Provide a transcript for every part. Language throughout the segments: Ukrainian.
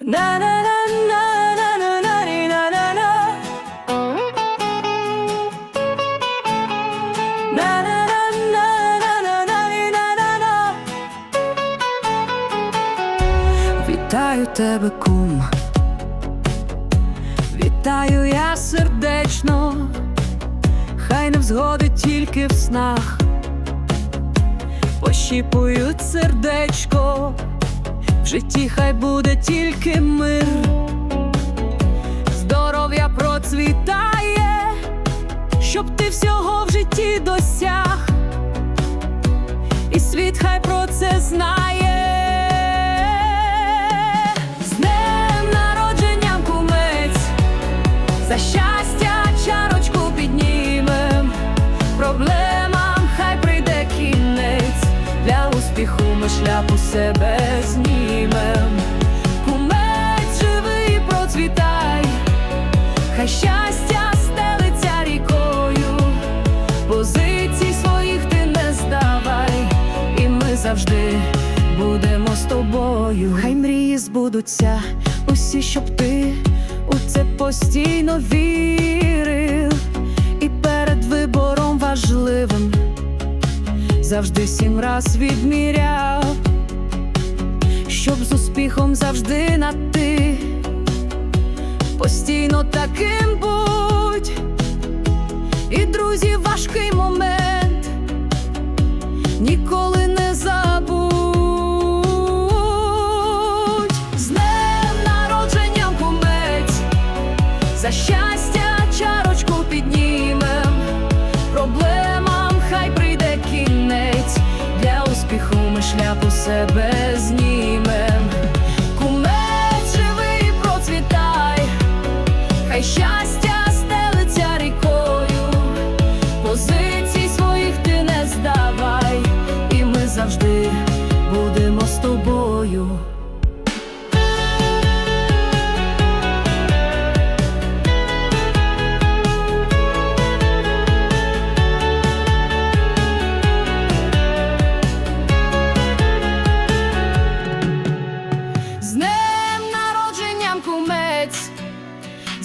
На на на на на на на на на на Вітаю тебе, кум. Вітаю я сердечно, хай не взгоди тільки в снах, пощіпують сердечко, в житті хай буде тільки мир, здоров'я процвітає, щоб ти всього в житті досяг, і світ хай про це знає. Ми шляпу себе знімем. Кумець живий процвітай, хай щастя стелиться рікою, позицій своїх ти не здавай, і ми завжди будемо з тобою. Хай мрії збудуться, усі, щоб ти у це постійно вірив, завжди сім раз відміряв, щоб з успіхом завжди на ти, постійно таким будь, і друзі, важкий момент. Ніколи не забудь. За щастя себе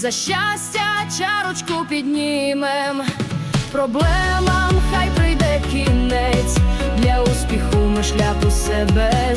за щастя чарочку піднімем, проблемам хай прийде кінець, для успіху ми шляпу себе.